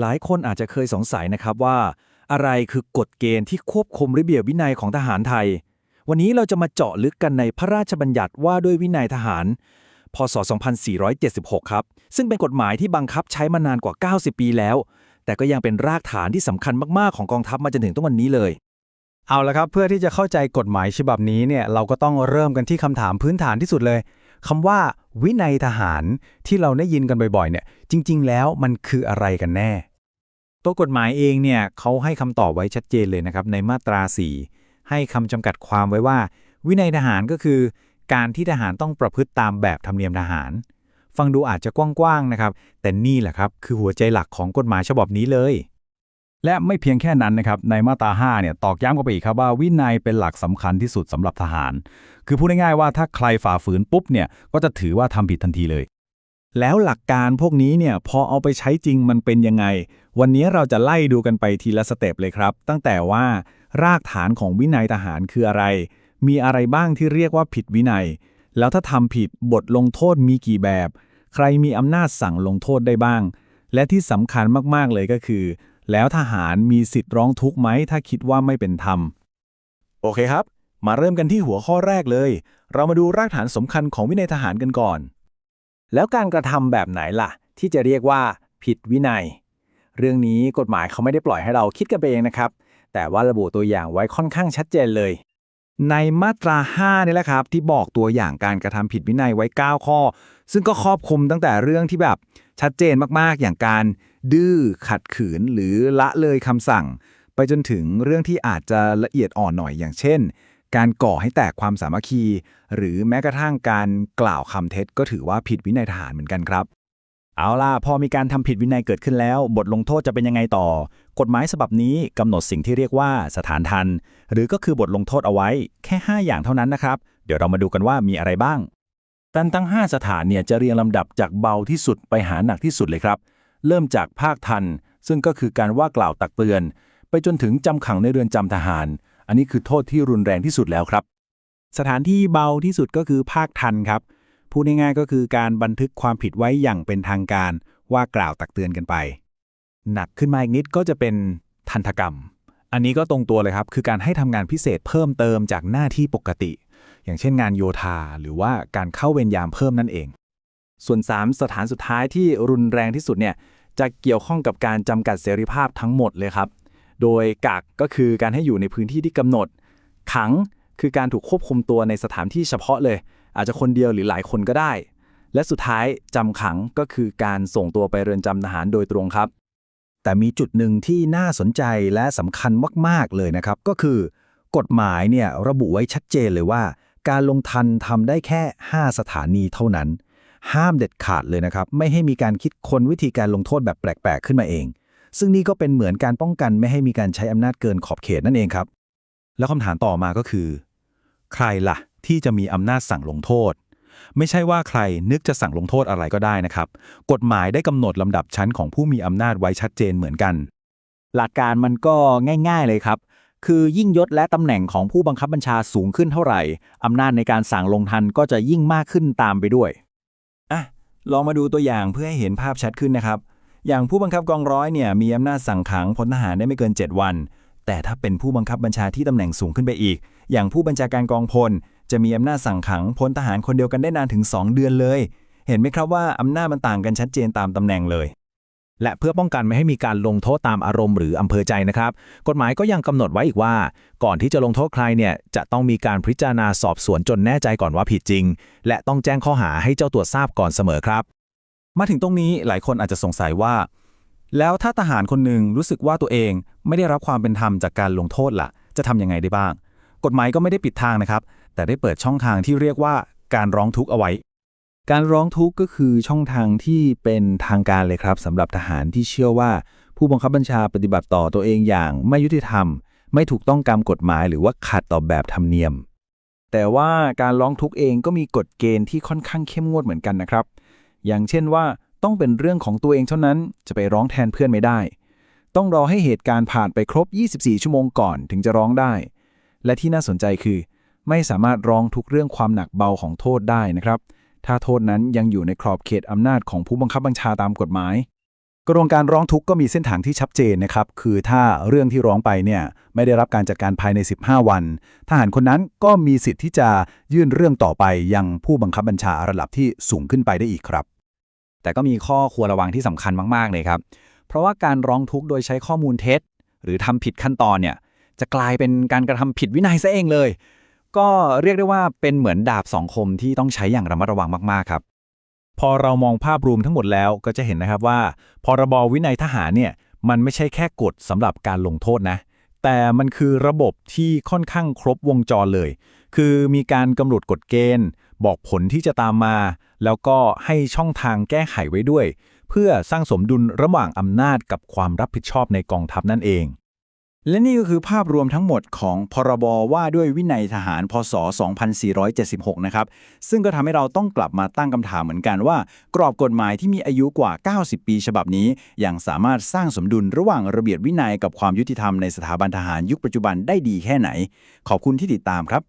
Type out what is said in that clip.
หลายคนอาจจะเคยสงสัยนะครับว่า อะไรคือกฎเกณฑ์ที่ควบคุมระเบียบวินัยของทหารไทย วันนี้เราจะมาเจาะลึกกันในพระราชบัญญัติว่าด้วยวินัยทหาร พศ 2476 ครับ ซึ่งเป็นกฎหมายที่บังคับใช้มานานกว่า 90 ปีแล้ว แต่ก็ยังเป็นรากฐานที่สำคัญมาก ๆ ของกองทัพมาจนถึงทุกวันนี้เลย เอาละครับ เพื่อที่จะเข้าใจกฎหมายฉบับนี้เนี่ย เราก็ต้องเริ่มกันที่คำถามพื้นฐานที่สุดเลยคำว่า วินัยทหารที่เราได้ยินกันบ่อยๆ เนี่ย จริง ๆ แล้วมันคืออะไรกันแน่ ตัวกฎหมายเองเนี่ยเขาให้คำตอบไว้ชัดเจนเลยนะครับ ในมาตรา 4 ให้คำจำกัดความไว้ว่า วินัยทหารก็คือ การที่ทหารต้องประพฤติตามแบบธรรมเนียมทหาร ฟังดูอาจจะกว้างๆนะครับ แต่นี่แหละครับ คือหัวใจหลักของกฎหมายฉบับนี้เลย และไม่เพียงแค่นั้นนะครับ ในมาตรา 5 เนี่ย ตอกย้ำกันไปอีกครับว่าวินัยเป็นหลักสำคัญที่สุดสำหรับทหาร คือพูดง่ายๆว่าถ้าใครฝ่าฝืนปุ๊บเนี่ย ก็จะถือว่าทำผิดทันทีเลย แล้วหลักการพวกนี้เนี่ยพอเอาไปใช้จริงมันเป็นยังไง วันนี้เราจะไล่ดูกันไปทีละสเต็ปเลยครับ ตั้งแต่ว่ารากฐานของวินัยทหารคืออะไร มีอะไรบ้างที่เรียกว่าผิดวินัย แล้วถ้าทำผิดบทลงโทษมีกี่แบบ ใครมีอำนาจสั่งลงโทษได้บ้าง และที่สำคัญมากๆเลยก็คือ แล้วทหารมีสิทธิ์ร้องทุกข์ไหมถ้าคิดว่าไม่เป็นธรรม โอเคครับ มาเริ่มกันที่หัวข้อแรกเลย เรามาดูรากฐานสำคัญของวินัยทหารกันก่อน แล้วการกระทำแบบไหนล่ะ ที่จะเรียกว่า ผิดวินัย เรื่องนี้กฎหมายเขาไม่ได้ปล่อยให้เราคิดกันไปเองนะครับ แต่ว่าระบุตัวอย่างไว้ค่อนข้างชัดเจนเลย ในมาตรา5นี่แหละครับ ที่บอกตัวอย่างการกระทำผิดวินัยไว้ 9 ข้อ ซึ่งก็ครอบคลุมตั้งแต่เรื่องที่แบบชัดเจนมากๆ อย่างการดื้อขัดขืนหรือละเลยคำสั่ง ไปจนถึงเรื่องที่อาจจะละเอียดอ่อนหน่อยอย่างเช่น การก่อให้แตกความสามัคคี หรือแม้กระทั่งการกล่าวคำเท็จ ก็ถือว่าผิดวินัยทหารเหมือนกันครับ เอาล่ะพอมีการทำผิดวินัยเกิดขึ้นแล้ว บทลงโทษจะเป็นยังไงต่อ กฎหมายฉบับนี้กำหนดสิ่งที่เรียกว่าสถานทัน หรือก็คือบทลงโทษเอาไว้ แค่ 5 อย่างเท่านั้นนะครับ เดี๋ยวเรามาดูกันว่ามีอะไรบ้าง แต่ทั้ง 5 สถานเนี่ยจะเรียงลำดับจากเบาที่สุดไปหาหนักที่สุดเลยครับ เริ่มจากภาคทัน ซึ่งก็คือการว่ากล่าวตักเตือน ไปจนถึงจำขังในเรือนจำทหาร อันนี้คือโทษที่รุนแรงที่สุดแล้วครับ สถานที่เบาที่สุดก็คือภาคทันครับพูดง่ายๆก็คือการบันทึกความผิดไว้อย่างเป็นทางการว่ากล่าวตักเตือนกันไป หนักขึ้นมาอีกนิดก็จะเป็นทันตกรรม อันนี้ก็ตรงตัวเลยครับ คือการให้ทำงานพิเศษเพิ่มเติมจากหน้าที่ปกติ อย่างเช่นงานโยธาหรือว่าการเข้าเวรยามเพิ่มนั่นเอง ส่วน 3 สถานสุดท้ายที่รุนแรงที่สุดเนี่ยจะเกี่ยวข้องกับการจำกัดเสรีภาพทั้งหมดเลยครับ โดยกักก็คือการให้อยู่ในพื้นที่ที่กำหนด ขังคือการถูกควบคุมตัวในสถานที่เฉพาะเลย อาจจะคนเดียวหรือหลายคนก็ได้ และสุดท้ายจำขังก็คือการส่งตัวไปเรือนจำทหารโดยตรงครับ แต่มีจุดหนึ่งที่น่าสนใจและสำคัญมาก ๆ เลยนะครับ ก็คือกฎหมายเนี่ยระบุไว้ชัดเจนเลยว่า การลงทันทำได้แค่ 5 สถานีเท่านั้น ห้ามเด็ดขาดเลยนะครับ ไม่ให้มีการคิดค้นวิธีการลงโทษแบบแปลก ๆ ขึ้นมาเอง ซึ่งนี่ก็เป็นเหมือนการป้องกันไม่ให้มีการใช้อำนาจเกินขอบเขตนั่นเองครับ แล้วคำถามต่อมาก็คือ ใครล่ะ ที่จะมีอำนาจสั่งลงโทษ ไม่ใช่ว่าใครนึกจะสั่งลงโทษอะไรก็ได้นะครับ กฎหมายได้กำหนดลำดับชั้นของผู้มีอำนาจไว้ชัดเจนเหมือนกัน หลักการมันก็ง่าย ๆ เลยครับ คือยิ่งยศและตำแหน่งของผู้บังคับบัญชาสูงขึ้นเท่าไหร่อำนาจในการสั่งลงทันก็จะยิ่งมากขึ้นตามไปด้วย อะ ลองมาดูตัวอย่างเพื่อให้เห็นภาพชัดขึ้นนะครับ อย่างผู้บังคับกองร้อยเนี่ยมีอำนาจสั่งขังพลทหารได้ไม่เกิน 7 วัน แต่ถ้าเป็นผู้บังคับบัญชาที่ตำแหน่งสูงขึ้นไปอีก อย่างผู้บัญชาการกองพล จะมีอำนาจสั่งขังพลทหารคนเดียวกันได้นานถึง 2 เดือนเลย เห็นไหมครับว่าอำนาจมันต่างกันชัดเจนตามตำแหน่งเลย และเพื่อป้องกันไม่ให้มีการลงโทษตามอารมณ์หรืออำเภอใจนะครับ กฎหมายก็ยังกำหนดไว้อีกว่า ก่อนที่จะลงโทษใครเนี่ยจะต้องมีการพิจารณาสอบสวนจนแน่ใจก่อนว่าผิดจริง และต้องแจ้งข้อหาให้เจ้าตัวทราบก่อนเสมอครับ มาถึงตรงนี้หลายคนอาจจะสงสัยว่า แล้วถ้าทหารคนหนึ่งรู้สึกว่าตัวเองไม่ได้รับความเป็นธรรมจากการลงโทษล่ะ จะทำยังไงได้บ้าง กฎหมายก็ไม่ได้ปิดทางนะครับ แต่ได้เปิดช่องทางที่เรียกว่าการร้องทุกข์เอาไว้ การร้องทุกข์ก็คือช่องทางที่เป็นทางการเลยครับสำหรับทหารที่เชื่อว่า ผู้บังคับบัญชาปฏิบัติต่อตัวเองอย่างไม่ยุติธรรม ไม่ถูกต้องตามกฎหมายหรือว่าขัดต่อแบบธรรมเนียม แต่ว่าการร้องทุกข์เองก็มีกฎเกณฑ์ที่ค่อนข้างเข้มงวดเหมือนกันนะครับ อย่างเช่นว่าต้องเป็นเรื่องของตัวเองเท่านั้นจะไปร้องแทนเพื่อนไม่ได้ ต้องรอให้เหตุการณ์ผ่านไปครบ 24 ชั่วโมงก่อนถึงจะร้องได้ และที่น่าสนใจคือ ไม่สามารถร้องทุกเรื่องความหนักเบาของโทษได้นะครับ ถ้าโทษนั้นยังอยู่ในขอบเขตอำนาจของผู้บังคับบัญชาตามกฎหมาย กระบวนการร้องทุกข์ก็มีเส้นทางที่ชัดเจนนะครับ คือถ้าเรื่องที่ร้องไปเนี่ยไม่ได้รับการจัดการภายใน 15 วัน ทหารคนนั้นก็มีสิทธิ์ที่จะยื่นเรื่องต่อไปยังผู้บังคับบัญชาระดับที่สูงขึ้นไปได้อีกครับ แต่ก็มีข้อควรระวังที่สำคัญมากๆเลยครับ เพราะว่าการร้องทุกข์โดยใช้ข้อมูลเท็จ หรือทำผิดขั้นตอนเนี่ยจะกลายเป็นการกระทำผิดวินัยซะเองเลย ก็เรียกได้ว่าเป็นเหมือนดาบสองคมที่ต้องใช้อย่างระมัดระวังมากๆครับ พอเรามองภาพรวมทั้งหมดแล้วก็จะเห็นนะครับว่า พรบวินัยทหารเนี่ยมันไม่ใช่แค่กฎสำหรับการลงโทษนะ แต่มันคือระบบที่ค่อนข้างครบวงจรเลย คือมีการกำหนดกฎเกณฑ์ บอกผลที่จะตามมา แล้วก็ให้ช่องทางแก้ไขไว้ด้วย เพื่อสร้างสมดุลระหว่างอำนาจกับความรับผิดชอบในกองทัพนั่นเอง และนี่ก็คือภาพรวมทั้งหมดของพรบว่าด้วยวินัยทหารพศ 2476 นะครับ ซึ่งก็ทำให้เราต้องกลับมาตั้งคำถามเหมือนกันว่า กรอบกฎหมายที่มีอายุกว่า 90 ปีฉบับนี้ ยังสามารถสร้างสมดุลระหว่างระเบียบวินัยกับความยุติธรรมในสถาบันทหารยุคปัจจุบันได้ดีแค่ไหน ขอบคุณที่ติดตามครับ